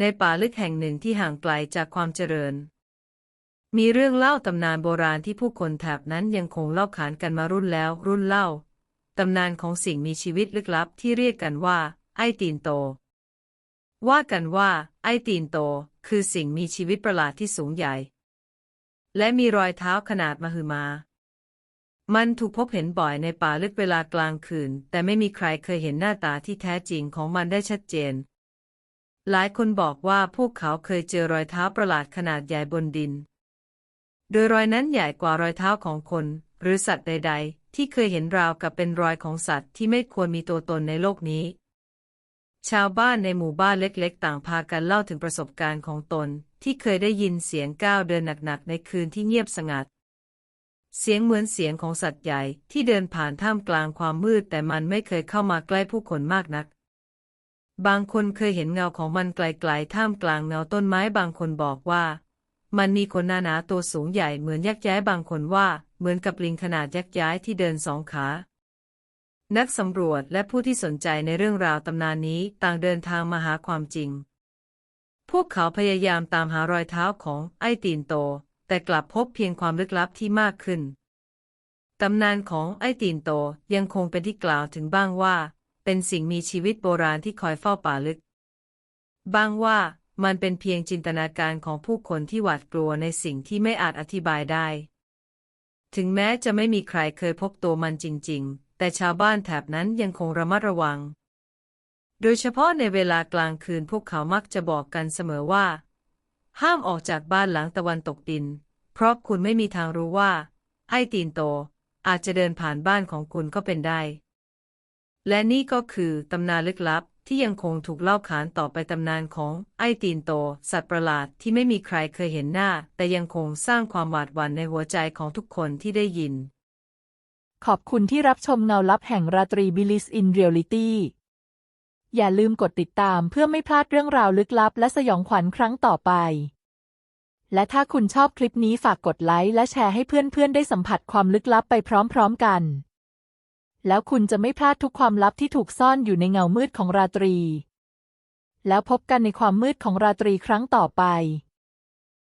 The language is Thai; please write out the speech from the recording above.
ในป่าลึกแห่งหนึ่งที่ห่างไกลจากความเจริญ มีเรื่องเล่าตำนานโบราณที่ผู้คนแถบนั้นยังคงเล่าขานกันมารุ่นแล้ว รุ่นเล่า ตำนานของสิ่งมีชีวิตลึกลับที่เรียกกันว่า ไอตีนโต ว่ากันว่า ไอตีนโต คือสิ่งมีชีวิตประหลาดที่สูงใหญ่ และมีรอยเท้าขนาดมหึมา มันถูกพบเห็นบ่อยในป่าลึกเวลากลางคืน แต่ไม่มีใครเคยเห็นหน้าตาที่แท้จริงของมันได้ชัดเจน หลายคนบอกว่าพวกเขาเคยเจอรอยเท้าประหลาดขนาดใหญ่บนดิน โดยรอยนั้นใหญ่กว่ารอยเท้าของคน หรือสัตว์ใด ๆ ที่เคยเห็นราวกับเป็นรอยของสัตว์ที่ไม่ควรมีตัวตนในโลกนี้ ชาวบ้านในหมู่บ้านเล็กๆ ต่างพากันเล่าถึงประสบการณ์ของตน ที่เคยได้ยินเสียงก้าวเดินหนักๆ ในคืนที่เงียบสงัด เสียงเหมือนเสียงของสัตว์ใหญ่ที่เดินผ่านท่ามกลางความมืดแต่มันไม่เคยเข้ามาใกล้ผู้คนมากนัก บางคนเคยเห็นเงาของมันไกลๆท่ามกลางเงาต้นไม้บางคนบอกว่า มันมีขนหนาๆตัวสูงใหญ่เหมือนยักษ์ย้ายบางคนว่า เหมือนกับลิงขนาดยักษ์ย้ายที่เดินสองขา นักสำรวจและผู้ที่สนใจในเรื่องราวตำนานนี้ต่างเดินทางมาหาความจริง พวกเขาพยายามตามหารอยเท้าของไอ้ตีนโต แต่กลับพบเพียงความลึกลับที่มากขึ้นตำนานของไอ้ตีนโตยังคงเป็นที่กล่าวถึงบ้างว่า เป็นสิ่งมีชีวิตโบราณที่คอยเฝ้าป่าลึก บางว่ามันเป็นเพียงจินตนาการของผู้คนที่หวาดกลัวในสิ่งที่ไม่อาจอธิบายได้ ถึงแม้จะไม่มีใครเคยพบตัวมันจริง ๆ แต่ชาวบ้านแถบนั้นยังคงระมัดระวัง โดยเฉพาะในเวลากลางคืนพวกเขามักจะบอกกันเสมอว่า ห้ามออกจากบ้านหลังตะวันตกดิน เพราะคุณไม่มีทางรู้ว่า ไอ้ตีนโตอาจจะเดินผ่านบ้านของคุณก็เป็นได้ และนี่ก็คือตำนานลึกลับที่ยังคงถูกเล่าขานต่อไปตำนานของไอตีนโต สัตว์ประหลาดที่ไม่มีใครเคยเห็นหน้า แต่ยังคงสร้างความหวาดหวั่นในหัวใจของทุกคนที่ได้ยิน ขอบคุณที่รับชมเงาลับแห่งราตรีบิลิสอินเรียลิตี้อย่าลืมกดติดตามเพื่อไม่พลาดเรื่องราวลึกลับ และสยองขวัญครั้งต่อไป และถ้าคุณชอบคลิปนี้ฝากกดไลค์และแชร์ให้เพื่อนๆได้สัมผัสความลึกลับไปพร้อมๆกัน แล้วคุณจะไม่พลาดทุกความลับที่ถูกซ่อนอยู่ในเงามืดของราตรี แล้วพบกันในความมืดของราตรีครั้งต่อไป